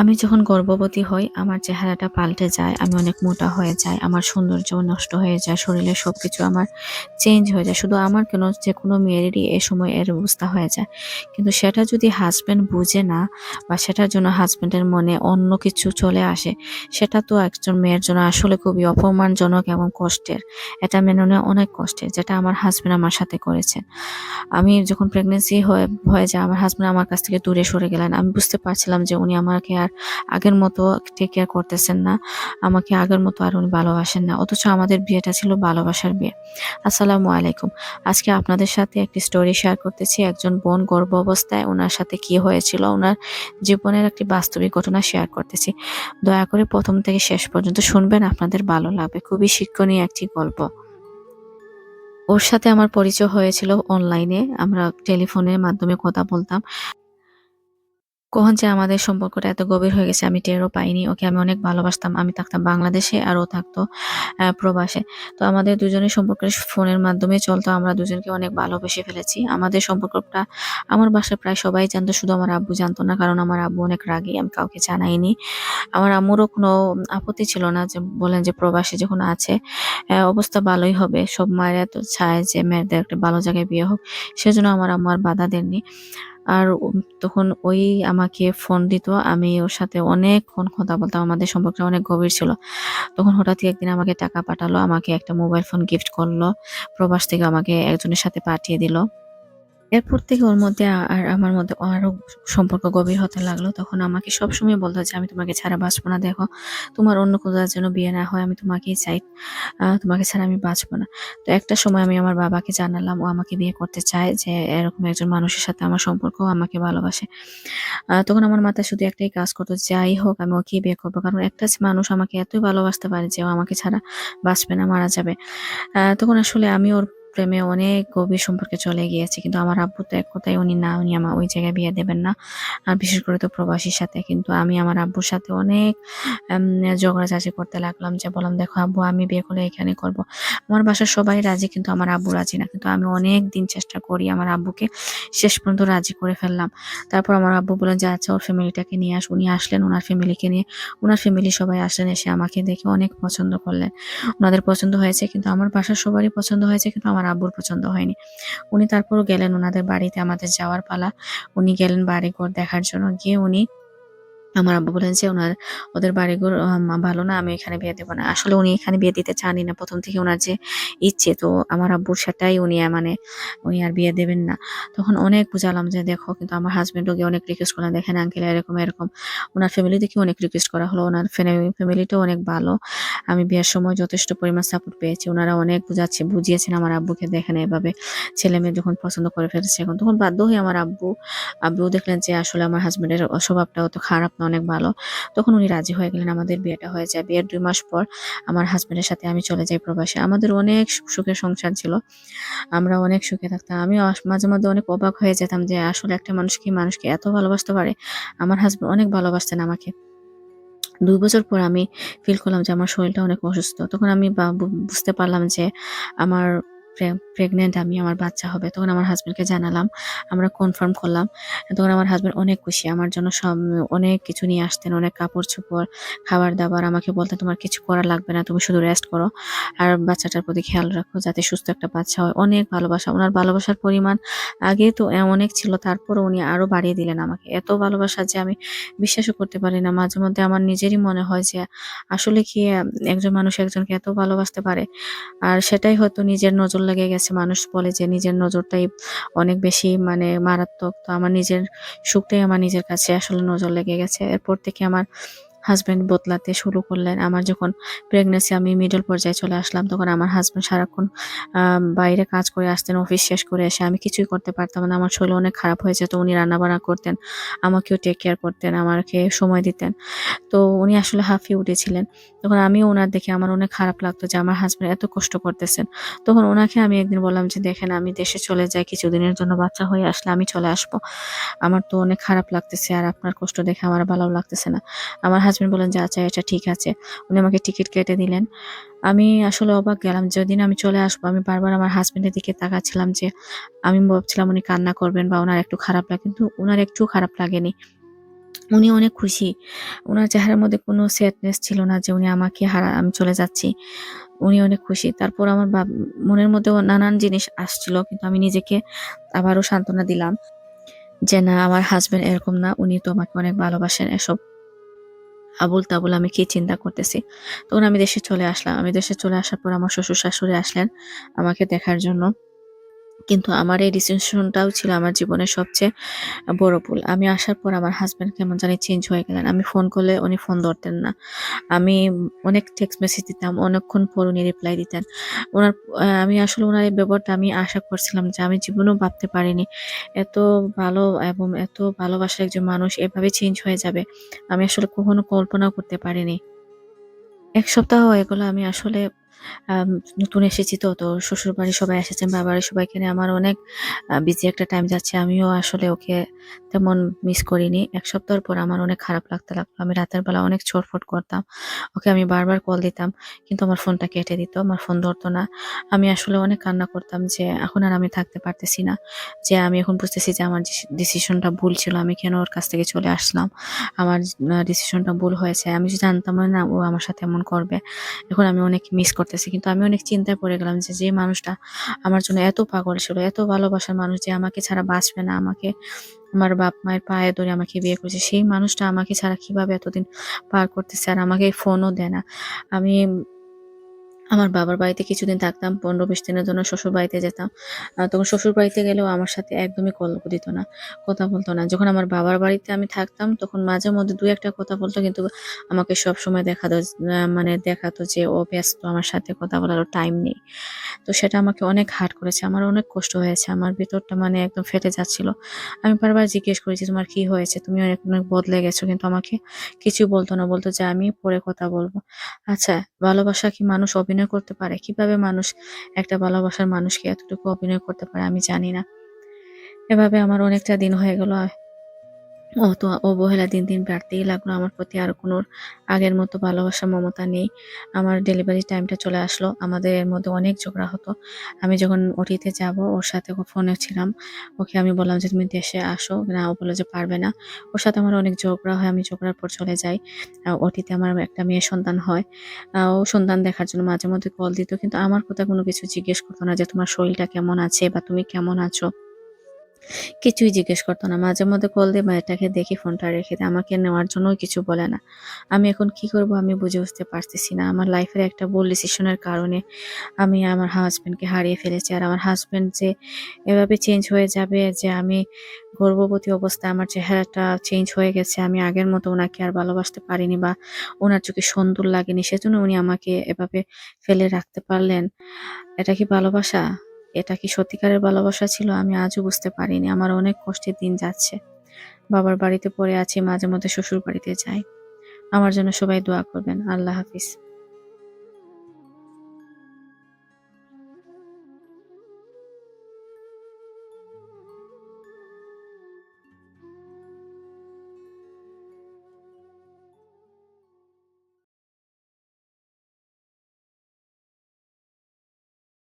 আমি যখন গর্ভবতী হই, আমার চেহারাটা পাল্টে যায়, আমি অনেক মোটা হয়ে যায় আমার সৌন্দর্য নষ্ট হয়ে যায় শরীরের সবকিছু আমার চেঞ্জ হয়ে যায়। শুধু আমার কেন যে কোনো মেয়েরই এ সময় এর অবস্থা হয়ে যায়। কিন্তু সেটা যদি হাজব্যান্ড বুঝে না, বা সেটার জন্য হাজব্যান্ডের মনে অন্য কিছু চলে আসে, সেটা তো একজন মেয়ের জন্য আসলে খুবই অপমানজনক এবং কষ্টের। এটা মেনে নেওয়া অনেক কষ্টের, যেটা আমার হাজব্যান্ড আমার সাথে করেছে। আমি যখন প্রেগনেন্সি হয়ে হয়ে যায় আমার হাজব্যান্ড আমার কাছ থেকে দূরে সরে গেলেন। আমি বুঝতে পারছিলাম যে উনি আমাকে আর আগের মতো টেক কেয়ার করতেছেন না। আমাকে আগের মতো আর উনি ভালোবাসেন না। অথচ আমাদের বিয়েটা ছিল ভালোবাসার বিয়ে। আসসালামু আলাইকুম। আজকে আপনাদের সাথে একটি স্টোরি শেয়ার করতেছি। একজন বোন গর্ভ অবস্থায় ওনার সাথে কি হয়েছিল, ওনার জীবনের একটি বাস্তবিক ঘটনা শেয়ার করতেছি। দয়া করে প্রথম থেকে শেষ পর্যন্ত শুনবেন, আপনাদের ভালো লাগবে। খুবই শিক্ষণীয় একটি গল্প। ওর সাথে আমার পরিচয় হয়েছিল অনলাইনে আমরা টেলিফোনের মাধ্যমে কথা বলতাম। কখন যে আমাদের সম্পর্কটা এত গভীর হয়ে গেছে, আমি টেরও পাইনি। ওকে আমি অনেক ভালোবাসতাম। আমি থাকতাম বাংলাদেশে আর ও থাকতো প্রবাসে। তো আমাদের দুজনের সম্পর্ক ফোনের মাধ্যমে চলতো। আমরা দুজনকে অনেক ভালোবেসে ফেলেছি। আমাদের সম্পর্কটা আমার বাসায় প্রায় সবাই জানতো, শুধু আমার আব্বু জানতো না, কারণ আমার আব্বু অনেক রাগী, আমি কাউকে জানাইনি। আমার আম্মুরও কোনো আপত্তি ছিল না যে বলেন যে প্রবাসে যখন আছে অবস্থা ভালোই হবে। সব মায়েরা তো চায় যে মেয়েদের একটা ভালো জায়গায় বিয়ে হোক। সেজন্য আমার আম্মু আর বাধা দেননি। আর তখন ওই আমাকে ফোন দিত, আমি ওর সাথে অনেকক্ষণ কথা বলতাম, আমাদের সম্পর্কটা অনেক গভীর ছিল। তখন হঠাৎই একদিন আমাকে টাকা পাঠালো, আমাকে একটা মোবাইল ফোন গিফট করল, প্রবাস থেকে আমাকে একজনের সাথে পাঠিয়ে দিল। এরপর থেকে ওর মধ্যে আর আমার মধ্যে আরও সম্পর্ক গভীর হতে লাগল। তখন আমাকে সবসময় বলতো যে, আমি তোমাকে ছাড়া বাঁচবো না, দেখো। তোমার অন্য কোথাও যেন বিয়ে না হয়, আমি তোমাকেই চাই। তোমাকে ছাড়া আমি বাঁচবো না। তো একটা সময় আমি আমার বাবাকে জানালাম, ও আমাকে বিয়ে করতে চায় যে, এরকম একজন মানুষের সাথে আমার সম্পর্ক আমাকে ভালোবাসে। তখন আমার মাথায় শুধু একটাই কাজ করতো, যাই হোক, আমি ওকেই বিয়ে করব। কারণ একটা মানুষ আমাকে এতই ভালোবাসতে পারে যে, ও আমাকে ছাড়া বাঁচবে না, মারা যাবে। তখন আসলে আমি ওর প্রেমে অনেক গভীর সম্পর্কে চলে গিয়েছে কিন্তু আমার আব্বু তো এক কথায় উনি না উনি আমার ওই জায়গায় বিয়ে দেবেন না। আর বিশেষ করে তো প্রবাসীর সাথে। কিন্তু আমি আমার আব্বুর সাথে অনেক উম, ঝগড়াঝাঁচি করতে লাগলাম যে বললাম দেখো আব্বু আমি বিয়ে করলে এখানে করব। আমার বাসার সবাই রাজি কিন্তু আমার আব্বু রাজি না। কিন্তু আমি অনেক দিন চেষ্টা করি আমার আব্বুকে শেষ পর্যন্ত রাজি করে ফেললাম। তারপর আমার আব্বু বললেন যে আচ্ছা ওর ফ্যামিলিটাকে নিয়ে আস। উনি আসলেন ওনার ফ্যামিলিকে নিয়ে। ওনার ফ্যামিলি সবাই আসলেন এসে আমাকে দেখে অনেক পছন্দ করলেন। ওনাদের পছন্দ হয়েছে কিন্তু আমার বাসার সবারই পছন্দ হয়েছে কিন্তু আমার আব্বুর পছন্দ হয়নি। উনি তারপরও গেলেন ওনাদের বাড়িতে আমাদের যাওয়ার পালা। উনি গেলেন বাড়ি ঘর দেখার জন্য। গিয়ে উনি আমার আব্বু বলেন যে ওনার, ওদের বাড়িঘর ভালো না, আমি এখানে বিয়ে দেবো না। আসলে উনি এখানে বিয়ে দিতে চানই না। প্রথম থেকে ওনার যে ইচ্ছে, তো আমার আব্বুর সেটাই উনি মানে উনি আর বিয়ে দেবেন না। তখন অনেক বুঝালাম যে দেখো, কিন্তু আমার হাজবেন্ডও গিয়ে অনেক রিকোয়েস্ট করলেন, দেখেন আঙ্কেল এরকম এরকম। ওনার ফ্যামিলি থেকে অনেক রিকোয়েস্ট করা হলো। ওনার ফ্যামিলিটাও অনেক ভালো। আমি বিয়ের সময় যথেষ্ট পরিমাণ সাপোর্ট পেয়েছি। ওনারা অনেক বুঝাচ্ছে, বুঝিয়েছেন আমার আব্বুকে, দেখেন এভাবে ছেলে মেয়ে যখন পছন্দ করে ফেলেছে, এখন তখন বাধ্য হয়ে আমার আব্বু আব্বু দেখলেন যে আসলে আমার হাজবেন্ডের স্বভাবটা অত খারাপ না অনেক ভালো। তখন উনি রাজি হয়ে গেলেন আমাদের বিয়েটা হয়ে যায়। বিয়ের দুই মাস পর আমার হাজবেন্ডের সাথে আমি চলে যাই প্রবাসে। আমাদের অনেক সুখ সুখের সংসার ছিল। আমরা অনেক সুখে থাকতাম। আমি মাঝে মাঝে অনেক অবাক হয়ে যেতাম যে আসলে একটা মানুষ কি মানুষকে এত ভালোবাসতে পারে? আমার হাজবেন্ড অনেক ভালোবাসতেন আমাকে। দুই বছর পর আমি ফিল করলাম যে আমার শরীরটা অনেক অসুস্থ। তখন আমি বুঝতে পারলাম যে আমার প্রেগনেন্ট আমি, আমার বাচ্চা হবে, তখন আমার হাজবেন্ডকে জানালাম। আমরা কনফার্ম করলাম। তখন আমার হাজবেন্ড অনেক খুশি, আমার জন্য সব, অনেক কিছু নিয়ে আসতেন, অনেক কাপড় চোপড়, খাবার দাবার, আমাকে বলতেন, তোমার কিছু করা লাগবে না, তুমি শুধু রেস্ট করো। আর বাচ্চাটার প্রতি খেয়াল রাখো, যাতে সুস্থ একটা বাচ্চা হয়। অনেক ভালোবাসা, ওনার ভালোবাসার পরিমাণ আগে তো অনেক ছিল তারপরে উনি আরও বাড়িয়ে দিলেন আমাকে। এত ভালোবাসা যে আমি বিশ্বাসও করতে পারি না, মাঝে মধ্যে আমার নিজেরই মনে হয় যে আসলে কি, একজন মানুষ একজনকে এত ভালোবাসতে পারে? আর সেটাই হয়তো নিজের নজর লেগে গেছে। মানুষ বলে যে, নিজের নজরটাই অনেক বেশি মানে মারাত্মক। তো আমার নিজের সুখটাই আমার নিজের কাছে আসলে নজর লেগে গেছে। এরপর থেকে আমার হাজবেন্ড বদলাতে শুরু করলেন। আমার যখন প্রেগনেন্সি আমি মিডল পর্যায়ে চলে আসলাম, তখন আমার হাজব্যান্ড সারাক্ষণ বাইরে কাজ করে আসতেন অফিস শেষ করে এসে আমি কিছুই করতে পারতাম না। আমার শরীর অনেক খারাপ হয়ে যেত উনি রান্না বান্না করতেন, আমাকেও টেক কেয়ার করতেন, আমাকে সময় দিতেন। তো উনি আসলে হাঁফিয়ে উঠেছিলেন। তখন আমিও ওনার দেখে আমার অনেক খারাপ লাগতো যে আমার হাজব্যান্ড এত কষ্ট করতেছেন। তখন ওনাকে আমি একদিন বললাম যে, দেখেন, আমি দেশে চলে যাই, কিছুদিনের জন্য বাচ্চা হয়ে আসলে আমি চলে আসব। আমার তো অনেক খারাপ লাগতেছে আর আপনার কষ্ট দেখে আমার ভালো লাগতেছে না। আমার হাজবেন্ড বলেন যে আচ্ছা এটা ঠিক আছে। উনি আমাকে টিকিট কেটে দিলেন। আমি আসলে অবাক গেলাম, যেদিন আমি চলে আসব, আমি বারবার আমার হাজবেন্ডের দিকে তাকাচ্ছিলাম যে আমি ভাবছিলাম উনি কান্না করবেন বা ওনার একটু খারাপ লাগে, কিন্তু ওনার একটু খারাপ লাগেনি। উনি অনেক খুশি। ওনার চেহারার মধ্যে কোনো স্যাডনেস ছিল না যে উনি আমাকে হারা, আমি চলে যাচ্ছি। উনি অনেক খুশি। তারপর আমার মনের মধ্যেও নানান জিনিস আসছিল, কিন্তু আমি নিজেকে আবারও সান্ত্বনা দিলাম যে, না, আমার হাজবেন্ড এরকম না, উনি তো আমাকে অনেক ভালোবাসেন, এসব আবুল তাবুল আমি কি চিন্তা করতেছি? তখন আমি দেশে চলে আসলাম। আমি দেশে চলে আসার পর আমার শ্বশুর শাশুড়ি আসলেন আমাকে দেখার জন্য। কিন্তু আমার এই ডিসিশনটাও ছিল আমার জীবনের সবচেয়ে বড় ভুল। আমি আসার পর আমার হাজব্যান্ড কেমন জানি চেঞ্জ হয়ে গেলেন। আমি ফোন করলে উনি ফোন ধরতেন না। আমি অনেক টেক্সট মেসেজ দিতাম, অনেকক্ষণ পর উনি রিপ্লাই দিতেন। ওনার আমি আসলে ওনার এই ব্যাপারটা আমি আশা করছিলাম যে আমি জীবনেও ভাবতে পারিনি। এত ভালো এবং এত ভালোবাসার একজন মানুষ এভাবে চেঞ্জ হয়ে যাবে, আমি আসলে কখনো কল্পনাও করতে পারিনি। এক সপ্তাহ হয়ে গেল, আমি আসলে নতুন এসেছি তো তো শ্বশুর বাড়ি সবাই এসেছেন, বাবার সবাইকে নিয়ে আমার অনেক বিজি একটা টাইম যাচ্ছে। আমিও আসলে ওকে তেমন মিস করিনি। এক সপ্তাহ পর আমার অনেক খারাপ লাগতে লাগল। আমি রাতের বেলা অনেক ছটফট করতাম। ওকে আমি বারবার কল দিতাম, কিন্তু আমার ফোনটা কেটে দিত, আমার ফোন ধরতো না। আমি আসলে অনেক কান্না করতাম যে, এখন আর আমি থাকতে পারতেছি না। যে, আমি এখন বুঝতেছি যে, আমার ডিসিশনটা ভুল ছিল, আমি কেন ওর কাছ থেকে চলে আসলাম? আমার ডিসিশনটা ভুল হয়েছে। আমি জানতাম না, ও আমার সাথে এমন করবে। এখন আমি অনেক মিস করতেছি। কিন্তু আমি অনেক চিন্তায় পড়ে গেলাম যে যে মানুষটা আমার জন্য এত পাগল ছিল, এত ভালোবাসার মানুষ যে আমাকে ছাড়া বাঁচবে না, আমাকে আমার বাপ মায়ের পায়ে ধরে আমাকে বিয়ে করেছে। সেই মানুষটা আমাকে ছাড়া কীভাবে এতদিন পার করতেছে আর আমাকে ফোনও দেয় না। আমি আমার বাবার বাড়িতে কিছুদিন থাকতাম, পনেরো বিশ দিনের জন্য শ্বশুর বাড়িতে যেতাম। তখন শ্বশুর বাড়িতে গেলেও আমার সাথে একদমই কল দিত না, কথা বলতো না। যখন আমার বাবার বাড়িতে আমি থাকতাম, তখন মাঝে মধ্যে দু একটা কথা বলতো, কিন্তু আমাকে সব সময় দেখাতো মানে দেখাতো যে ও ব্যস্ত, আমার সাথে কথা বলারও টাইম নেই। তো সেটা আমাকে অনেক হার্ট করেছে, আমার অনেক কষ্ট হয়েছে, আমার ভিতরটা মানে একদম ফেটে যাচ্ছিল। আমি বারবার জিজ্ঞেস করেছি, তোমার কি হয়েছে? তুমি অনেক অনেক বদলে গেছো। কিন্তু আমাকে কিছু বলতো না, বলতো যে আমি পরে কথা বলব। আচ্ছা ভালোবাসা কি মানুষ অভিনয় করতে পারে? কীভাবে মানুষ একটা ভালোবাসার মানুষকে এতটুকু অভিনয় করতে পারে আমি জানি না। এভাবে আমার অনেকটা দিন হয়ে গেল। ও তো অবহেলা দিন দিন বাড়তেই লাগল। আমার প্রতি আর কোনো আগের মতো ভালোবাসা, মমতা নেই। আমার ডেলিভারি টাইমটা চলে আসলো। আমাদের এর মধ্যে অনেক ঝগড়া হতো। আমি যখন ওটিতে যাব, ওর সাথে ফোনে ছিলাম। ওকে আমি বললাম যে, তুমি দেশে আসো। না, ও বলল যে, পারবে না। ওর সাথে আমার অনেক ঝগড়া হয়। আমি ঝগড়ার পর চলে যাই। ওটিতে আমার একটা মেয়ে সন্তান হয়। ও সন্তান দেখার জন্য মাঝে মধ্যে কল দিত। কিন্তু আমার কথা কোনো কিছু জিজ্ঞেস করতো না যে, তোমার শরীরটা কেমন আছে বা তুমি কেমন আছো? কিছুই জিজ্ঞেস করতো না। মাঝে মধ্যে কল দিয়ে মেয়েটাকে দেখি ফোনটা রেখে দেয়। আমাকে নেওয়ার জন্যও কিছু বলে না। আমি এখন কি করব আমি বুঝে উঠতে পারতেছি না। আমার লাইফের একটা ভুল ডিসিশনের কারণে আমি আমার হাজবেন্ডকে হারিয়ে ফেলেছি। আর আমার হাজবেন্ড যে এভাবে চেঞ্জ হয়ে যাবে, যে আমি গর্ভবতী অবস্থায় আমার চেহারাটা চেঞ্জ হয়ে গেছে, আমি আগের মতো ওনাকে আর ভালোবাসতে পারিনি বা ওনার চোখে সুন্দর লাগেনি, সেজন্য উনি আমাকে এভাবে ফেলে রাখতে পারলেন। এটা কি ভালোবাসা? এটা কি সত্যিকারের ভালোবাসা ছিল? আমি আজও বুঝতে পারিনি। আমার অনেক কষ্টের দিন যাচ্ছে। বাবার বাড়িতে পড়ে আছি মাঝে মধ্যে শ্বশুর বাড়িতে যাই। আমার জন্য সবাই দোয়া করবেন। আল্লাহ হাফিজ।